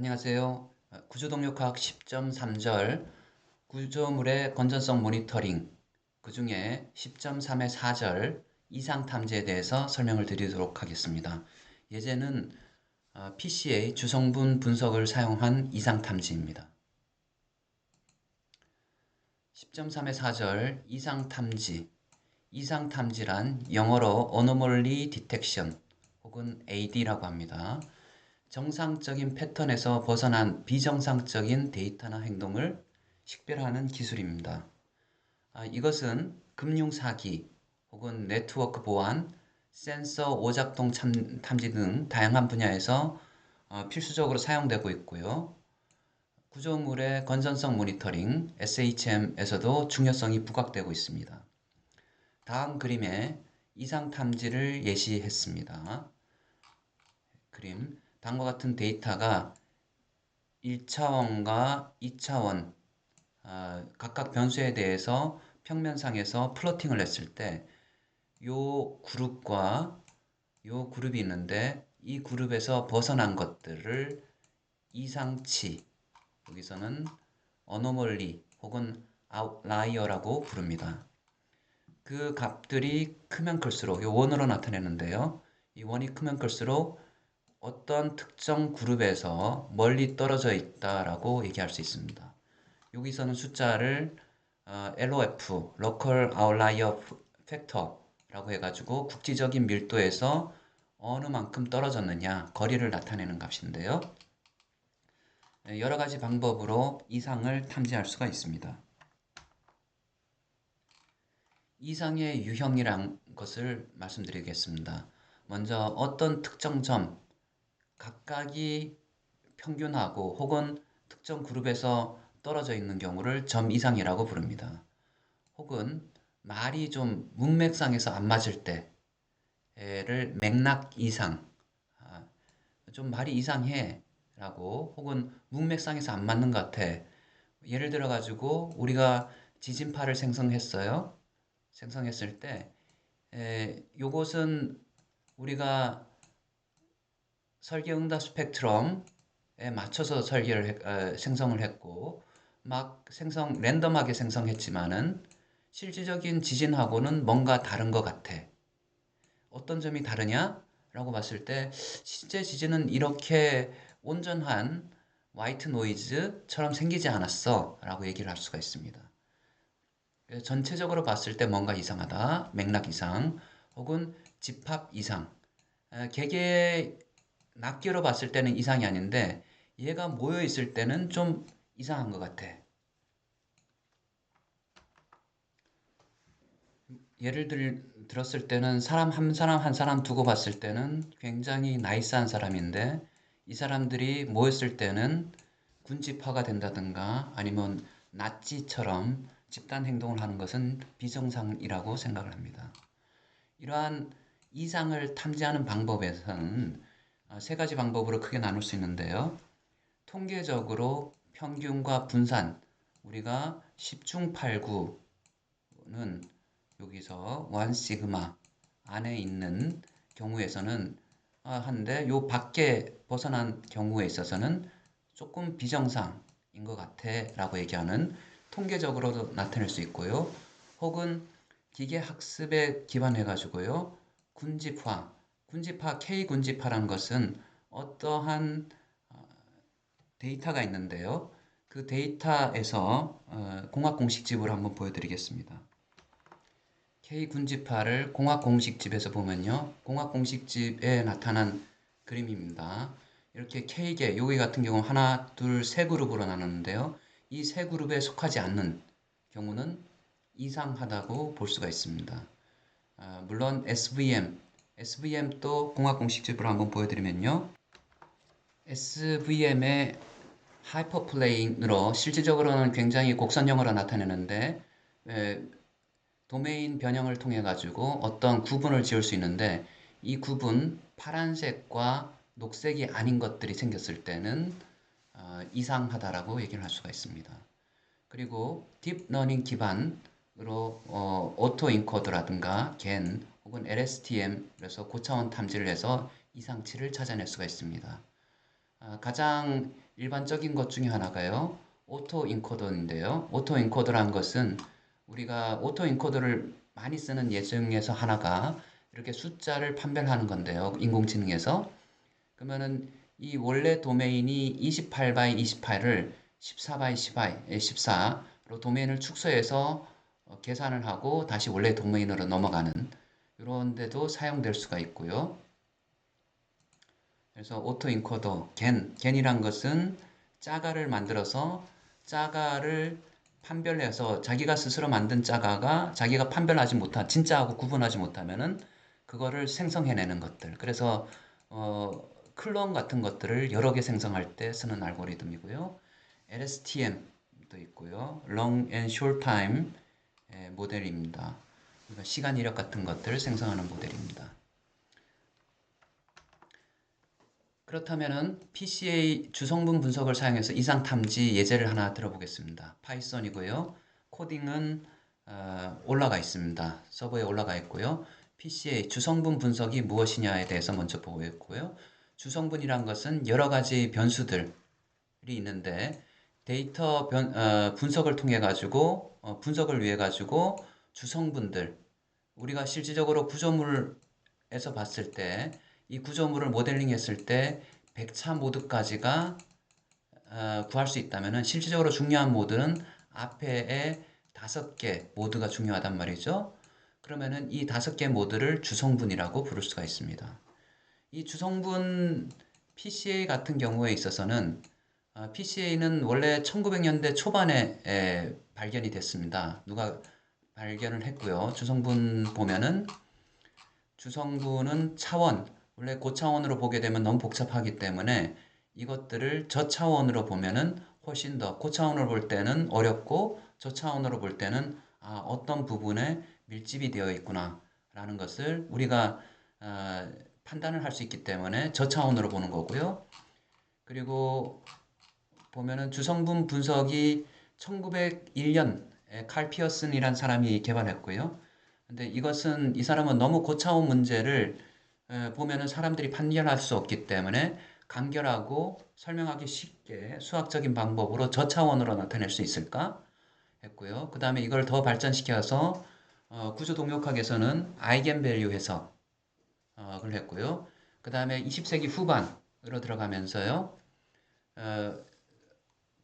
안녕하세요. 구조동력학 10.3절 구조물의 건전성 모니터링 그 중에 10.3의 4절 이상 탐지에 대해서 설명을 드리도록 하겠습니다. 예제는 PCA 주성분 분석을 사용한 이상 탐지입니다. 10.3의 4절 이상 탐지 이상 탐지란 영어로 Anomaly Detection 혹은 AD라고 합니다. 정상적인 패턴에서 벗어난 비정상적인 데이터나 행동을 식별하는 기술입니다. 아, 이것은 금융사기 혹은 네트워크 보안, 센서 오작동 탐지 등 다양한 분야에서 어, 필수적으로 사용되고 있고요. 구조물의 건전성 모니터링 SHM에서도 중요성이 부각되고 있습니다. 다음 그림에 이상 탐지를 예시했습니다. 그림 다음과 같은 데이터가 1차원과 2차원 어, 각각 변수에 대해서 평면상에서 플로팅을 했을 때이 그룹과 이 그룹이 있는데 이 그룹에서 벗어난 것들을 이상치 여기서는 어노멀리 혹은 아웃라이어라고 부릅니다. 그 값들이 크면 클수록 이 원으로 나타내는데요. 이 원이 크면 클수록 어떤 특정 그룹에서 멀리 떨어져 있다라고 얘기할 수 있습니다. 여기서는 숫자를 어, LOF, Local Outlier Factor라고 해가지고 국지적인 밀도에서 어느 만큼 떨어졌느냐 거리를 나타내는 값인데요. 네, 여러 가지 방법으로 이상을 탐지할 수가 있습니다. 이상의 유형이란 것을 말씀드리겠습니다. 먼저 어떤 특정 점, 각각이 평균하고 혹은 특정 그룹에서 떨어져 있는 경우를 점 이상이라고 부릅니다. 혹은 말이 좀 문맥상에서 안 맞을 때를 맥락 이상, 아, 좀 말이 이상해 라고 혹은 문맥상에서 안 맞는 것 같아. 예를 들어 가지고 우리가 지진파를 생성했어요. 생성했을 때 에, 요것은 우리가 설계 응답 스펙트럼에 맞춰서 설계를 해, 어, 생성을 했고 막 생성 랜덤하게 생성했지만은 실질적인 지진하고는 뭔가 다른 것 같아. 어떤 점이 다르냐? 라고 봤을 때 실제 지진은 이렇게 온전한 화이트 노이즈처럼 생기지 않았어 라고 얘기를 할 수가 있습니다. 전체적으로 봤을 때 뭔가 이상하다, 맥락 이상, 혹은 집합 이상, 개개 낱개로 봤을 때는 이상이 아닌데 얘가 모여 있을 때는 좀 이상한 것 같아. 예를 들, 들었을 때는 사람 한 사람 한 사람 두고 봤을 때는 굉장히 나이스한 사람인데 이 사람들이 모였을 때는 군집화가 된다든가 아니면 나치처럼 집단 행동을 하는 것은 비정상이라고 생각을 합니다. 이러한 이상을 탐지하는 방법에서는 아, 세 가지 방법으로 크게 나눌 수 있는데요. 통계적으로 평균과 분산 우리가 10중 8구는 여기서 1 시그마 안에 있는 경우에서는 아, 한데 요 밖에 벗어난 경우에 있어서는 조금 비정상인 것 같아 라고 얘기하는 통계적으로도 나타낼 수 있고요. 혹은 기계 학습에 기반해 가지고요. 군집화 군집화, K 군집화란 것은 어떠한 어, 데이터가 있는데요. 그 데이터에서 어, 공학 공식집을 한번 보여드리겠습니다. K 군집화를 공학 공식집에서 보면요. 공학 공식집에 나타난 그림입니다. 이렇게 K개, 여기 같은 경우 하나, 둘, 세 그룹으로 나눴는데요. 이 세 그룹에 속하지 않는 경우는 이상하다고 볼 수가 있습니다. 아, 물론 SVM, SVM도 공학 공식집으로 한번 보여드리면요. SVM의 하이퍼플레인으로 실질적으로는 굉장히 곡선형으로 나타내는데 에, 도메인 변형을 통해 가지고 어떤 구분을 지을 수 있는데 이 구분 파란색과 녹색이 아닌 것들이 생겼을 때는 어, 이상하다라고 얘기를 할 수가 있습니다. 그리고 딥러닝 기반으로 어, 오토 인코더라든가 겐 혹은 LSTM 그래서 고차원 탐지를 해서 이상치를 찾아낼 수가 있습니다. 아, 가장 일반적인 것 중에 하나가요. 오토 인코더인데요. 오토 인코더란 것은 우리가 오토 인코더를 많이 쓰는 예정에서 하나가 이렇게 숫자를 판별하는 건데요. 인공지능에서. 그러면은 이 원래 도메인이 28by 28을 14by 10by 14로 도메인을 축소해서 어, 계산을 하고 다시 원래 도메인으로 넘어가는 이런 데도 사용될 수가 있고요. 그래서 오토 인코더 겐, 겐이란 것은 자가를 만들어서 자가를 판별해서 자기가 스스로 만든 자가가 자기가 판별하지 못한 진짜하고 구분하지 못하면은 그거를 생성해내는 것들. 그래서 어, 클론 같은 것들을 여러 개 생성할 때 쓰는 알고리즘이고요. LSTM도 있고요. Long and Short Time 모델입니다. 그러니까 시간 이력 같은 것들을 생성하는 모델입니다. 그렇다면은 PCA 주성분 분석을 사용해서 이상 탐지 예제를 하나 들어보겠습니다. 파이썬이고요. 코딩은 어, 올라가 있습니다. 서버에 올라가 있고요. PCA 주성분 분석이 무엇이냐에 대해서 먼저 보겠고요. 주성분이란 것은 여러 가지 변수들이 있는데 데이터 변, 어, 분석을 통해 가지고 어, 분석을 위해 가지고 주성분들 우리가 실질적으로 구조물에서 봤을 때 이 구조물을 모델링 했을 때 100차 모드까지가 어, 구할 수 있다면 실질적으로 중요한 모드는 앞에의 다섯 개 모드가 중요하단 말이죠. 그러면은 이 다섯 개 모드를 주성분이라고 부를 수가 있습니다. 이 주성분 PCA 같은 경우에 있어서는 어, PCA는 원래 1900년대 초반에 에, 발견이 됐습니다. 누가 발견을 했고요. 주성분 보면은 주성분은 차원, 원래 고차원으로 보게 되면 너무 복잡하기 때문에 이것들을 저차원으로 보면은 훨씬 더 고차원으로 볼 때는 어렵고 저차원으로 볼 때는 아, 어떤 부분에 밀집이 되어 있구나 라는 것을 우리가 어, 판단을 할 수 있기 때문에 저차원으로 보는 거고요. 그리고 보면은 주성분 분석이 1901년 칼 피어슨이란 사람이 개발했고요. 근데 이것은 이 사람은 너무 고차원 문제를 보면은 사람들이 판별할 수 없기 때문에 간결하고 설명하기 쉽게 수학적인 방법으로 저차원으로 나타낼 수 있을까 했고요. 그 다음에 이걸 더 발전시켜서 어, 구조 동력학에서는 아이겐밸류 해석을 했고요. 그 다음에 20세기 후반으로 들어가면서요. 어,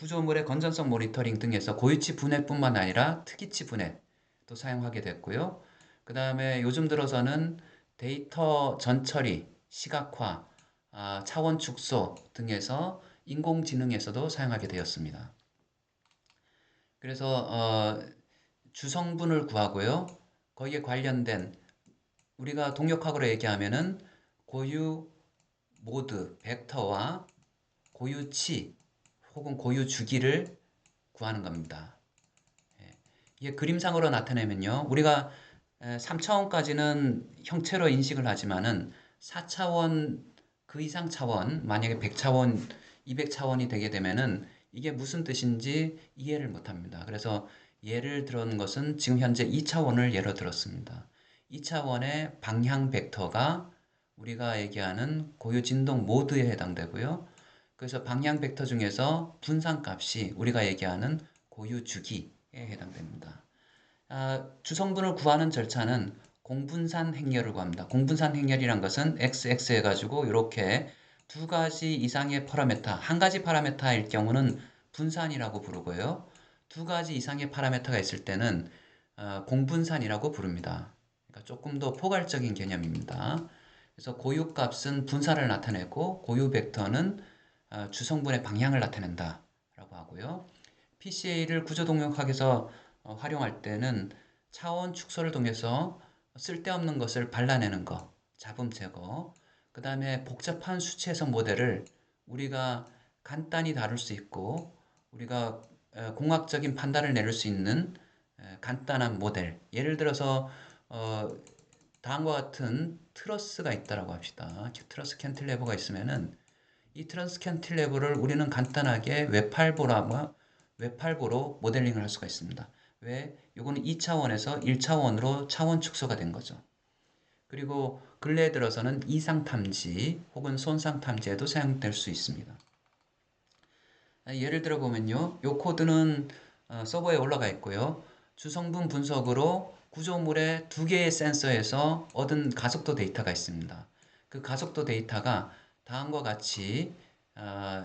구조물의 건전성 모니터링 등에서 고유치 분해뿐만 아니라 특이치 분해도 사용하게 됐고요. 그 다음에 요즘 들어서는 데이터 전처리, 시각화, 아, 차원 축소 등에서 인공지능에서도 사용하게 되었습니다. 그래서 어, 주성분을 구하고요. 거기에 관련된 우리가 동력학으로 얘기하면은 고유 모드, 벡터와 고유치 혹은 고유 주기를 구하는 겁니다. 예, 이게 그림상으로 나타내면요. 우리가 3차원까지는 형체로 인식을 하지만은 4차원 그 이상 차원 만약에 100차원 200차원이 되게 되면은 이게 무슨 뜻인지 이해를 못 합니다. 그래서 예를 들은 것은 지금 현재 2차원을 예로 들었습니다. 2차원의 방향 벡터가 우리가 얘기하는 고유 진동 모드에 해당되고요. 그래서 방향 벡터 중에서 분산값이 우리가 얘기하는 고유 주기에 해당됩니다. 아, 주성분을 구하는 절차는 공분산 행렬을 구합니다. 공분산 행렬이란 것은 XX 해가지고 이렇게 두 가지 이상의 파라메타, 한 가지 파라메타일 경우는 분산이라고 부르고요. 두 가지 이상의 파라메타가 있을 때는 어, 공분산이라고 부릅니다. 그러니까 조금 더 포괄적인 개념입니다. 그래서 고유값은 분산을 나타내고 고유 벡터는 어, 주성분의 방향을 나타낸다 라고 하고요. PCA를 구조동력학에서 어, 활용할 때는 차원 축소를 통해서 쓸데없는 것을 발라내는 것, 잡음 제거, 그 다음에 복잡한 수치해석 모델을 우리가 간단히 다룰 수 있고 우리가 공학적인 판단을 내릴 수 있는 간단한 모델 예를 들어서 어, 다음과 같은 트러스가 있다라고 합시다. 트러스 캔틸레버가 있으면은 이 트러스 캔틸레버를 우리는 간단하게 웹팔보라 웹팔보로 모델링을 할 수가 있습니다. 왜? 이거는 2차원에서 1차원으로 차원 축소가 된 거죠. 그리고 근래에 들어서는 이상 탐지 혹은 손상 탐지에도 사용될 수 있습니다. 아, 예를 들어 보면요. 요 코드는 어, 서버에 올라가 있고요. 주성분 분석으로 구조물의 두 개의 센서에서 얻은 가속도 데이터가 있습니다. 그 가속도 데이터가 다음과 같이 어,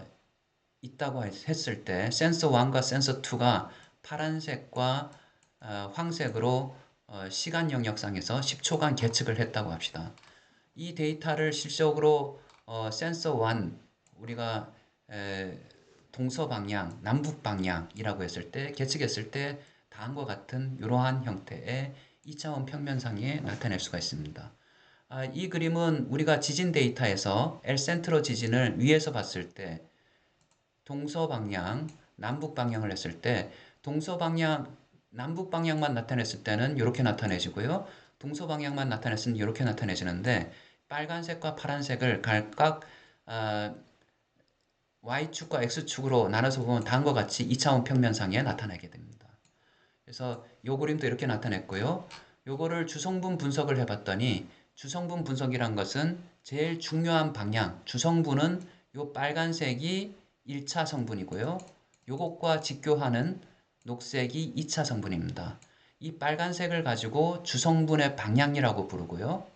있다고 했을 때 센서 1과 센서 2가 파란색과 어, 황색으로 어, 시간 영역상에서 10초간 계측을 했다고 합시다. 이 데이터를 실적으로 어, 센서 1 우리가 에, 동서 방향, 남북 방향이라고 했을 때 계측했을 때 다음과 같은 이러한 형태의 2차원 평면상에 나타낼 수가 있습니다. 아, 이 그림은 우리가 지진 데이터에서 엘센트로 지진을 위에서 봤을 때 동서 방향, 남북 방향을 했을 때 동서 방향, 남북 방향만 나타냈을 때는 이렇게 나타내지고요. 동서 방향만 나타냈을 때는 이렇게 나타내지는데 빨간색과 파란색을 각각 어, Y축과 X축으로 나눠서 보면 다음과 같이 2차원 평면상에 나타나게 됩니다. 그래서 이 그림도 이렇게 나타냈고요. 요거를 주성분 분석을 해봤더니 주성분 분석이란 것은 제일 중요한 방향, 주성분은 요 빨간색이 1차 성분이고요. 요것과 직교하는 녹색이 2차 성분입니다. 이 빨간색을 가지고 주성분의 방향이라고 부르고요.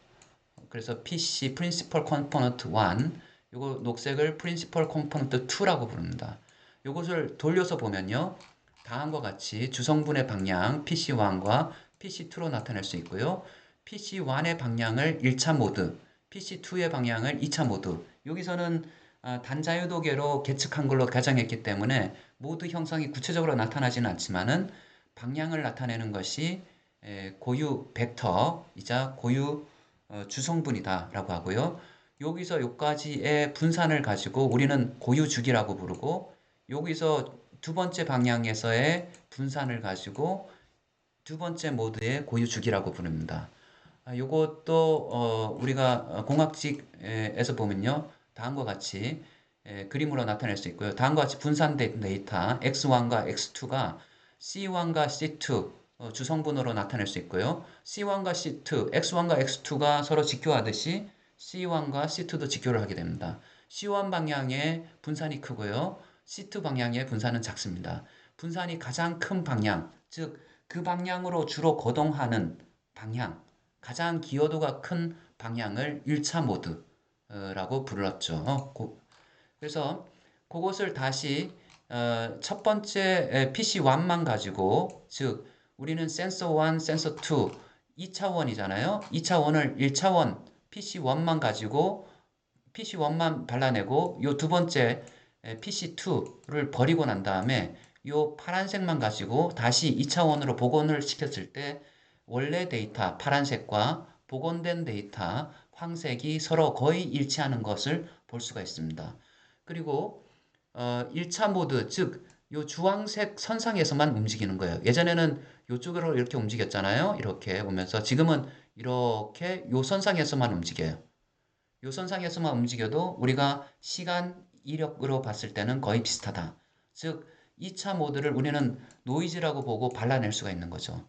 그래서 PC, Principal Component 1, 요거 녹색을 Principal Component 2라고 부릅니다. 요것을 돌려서 보면요. 다음과 같이 주성분의 방향 PC1과 PC2로 나타낼 수 있고요. PC1의 방향을 1차 모드, PC2의 방향을 2차 모드. 여기서는 아, 단자유도계로 계측한 걸로 가정했기 때문에 모드 형성이 구체적으로 나타나지는 않지만은 방향을 나타내는 것이 고유 벡터이자 고유 어, 주성분이다라고 하고요. 여기서 여기까지의 분산을 가지고 우리는 고유 주기라고 부르고 여기서 두 번째 방향에서의 분산을 가지고 두 번째 모드의 고유 주기라고 부릅니다. 아, 요것도 어, 우리가 공학직에서 보면요. 다음과 같이 에, 그림으로 나타낼 수 있고요. 다음과 같이 분산된 데이터 x1과 x2가 c1과 c2 어, 주성분으로 나타낼 수 있고요. c1과 c2, x1과 x2가 서로 직교하듯이 c1과 c2도 직교를 하게 됩니다. c1 방향의 분산이 크고요. c2 방향의 분산은 작습니다. 분산이 가장 큰 방향, 즉 그 방향으로 주로 거동하는 방향, 가장 기여도가 큰 방향을 1차 모드, 라고 불렀죠. 그래서 그것을 다시 어, 첫 번째 PC1만 가지고 즉 우리는 센서 1, 센서 2 2차원이잖아요. 2차원을 1차원 PC1만 가지고 PC1만 발라내고 요 두 번째 PC2를 버리고 난 다음에 요 파란색만 가지고 다시 2차원으로 복원을 시켰을 때 원래 데이터 파란색과 복원된 데이터 황색이 서로 거의 일치하는 것을 볼 수가 있습니다. 그리고 어, 1차 모드 즉 요 주황색 선상에서만 움직이는 거예요. 예전에는 요쪽으로 이렇게 움직였잖아요. 이렇게 오면서 지금은 이렇게 요 선상에서만 움직여요. 요 선상에서만 움직여도 우리가 시간 이력으로 봤을 때는 거의 비슷하다. 즉 2차 모드를 우리는 노이즈라고 보고 발라낼 수가 있는 거죠.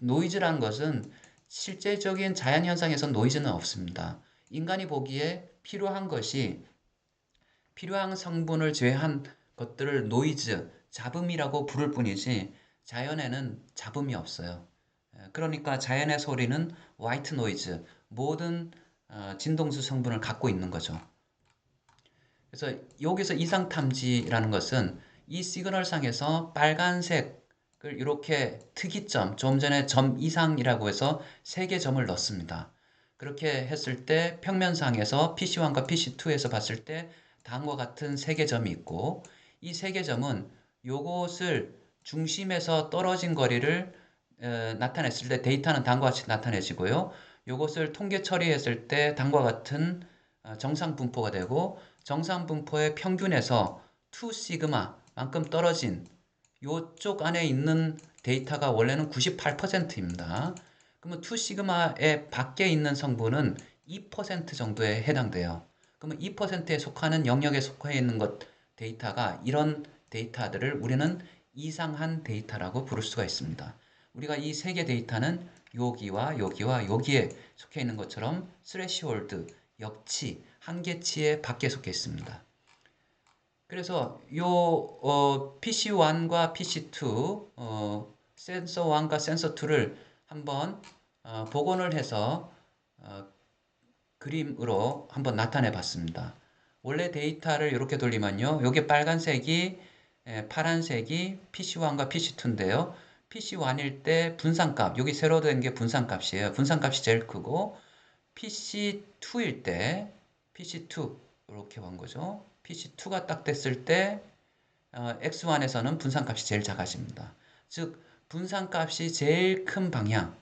노이즈란 것은 실제적인 자연현상에선 노이즈는 없습니다. 인간이 보기에 필요한 것이 필요한 성분을 제외한 것들을 노이즈, 잡음이라고 부를 뿐이지 자연에는 잡음이 없어요. 그러니까 자연의 소리는 화이트 노이즈, 모든 어, 진동수 성분을 갖고 있는 거죠. 그래서 여기서 이상 탐지라는 것은 이 시그널상에서 빨간색 이렇게 특이점, 좀 전에 점 이상이라고 해서 3개 점을 넣습니다. 그렇게 했을 때 평면상에서 PC1과 PC2에서 봤을 때 다음과 같은 3개 점이 있고 이 3개 점은 요것을 중심에서 떨어진 거리를 에, 나타냈을 때 데이터는 다음과 같이 나타내지고요. 요것을 통계 처리했을 때 다음과 같은 어, 정상 분포가 되고 정상 분포의 평균에서 2 시그마만큼 떨어진 이쪽 안에 있는 데이터가 원래는 98%입니다. 그러면 2 시그마의 밖에 있는 성분은 2% 정도에 해당돼요. 그러면 2%에 속하는 영역에 속해 있는 것 데이터가 이런 데이터들을 우리는 이상한 데이터라고 부를 수가 있습니다. 우리가 이 세 개 데이터는 여기와 여기와 여기에 속해 있는 것처럼 스레시홀드, 역치, 한계치에 밖에 속해 있습니다. 그래서 요 어, PC1과 PC2 어, 센서 1과 센서 2를 한번 어, 복원을 해서 어, 그림으로 한번 나타내 봤습니다. 원래 데이터를 이렇게 돌리면요. 요게 빨간색이 에, 파란색이 PC1과 PC2인데요. PC1일 때 분산값, 여기 새로 된 게 분산값이에요. 분산값이 제일 크고 PC2일 때 PC2 이렇게 온 거죠. PC2가 딱 됐을 때 어, X1에서는 분산값이 제일 작아집니다. 즉 분산값이 제일 큰 방향을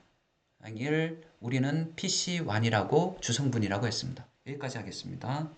우리는 PC1이라고 주성분이라고 했습니다. 여기까지 하겠습니다.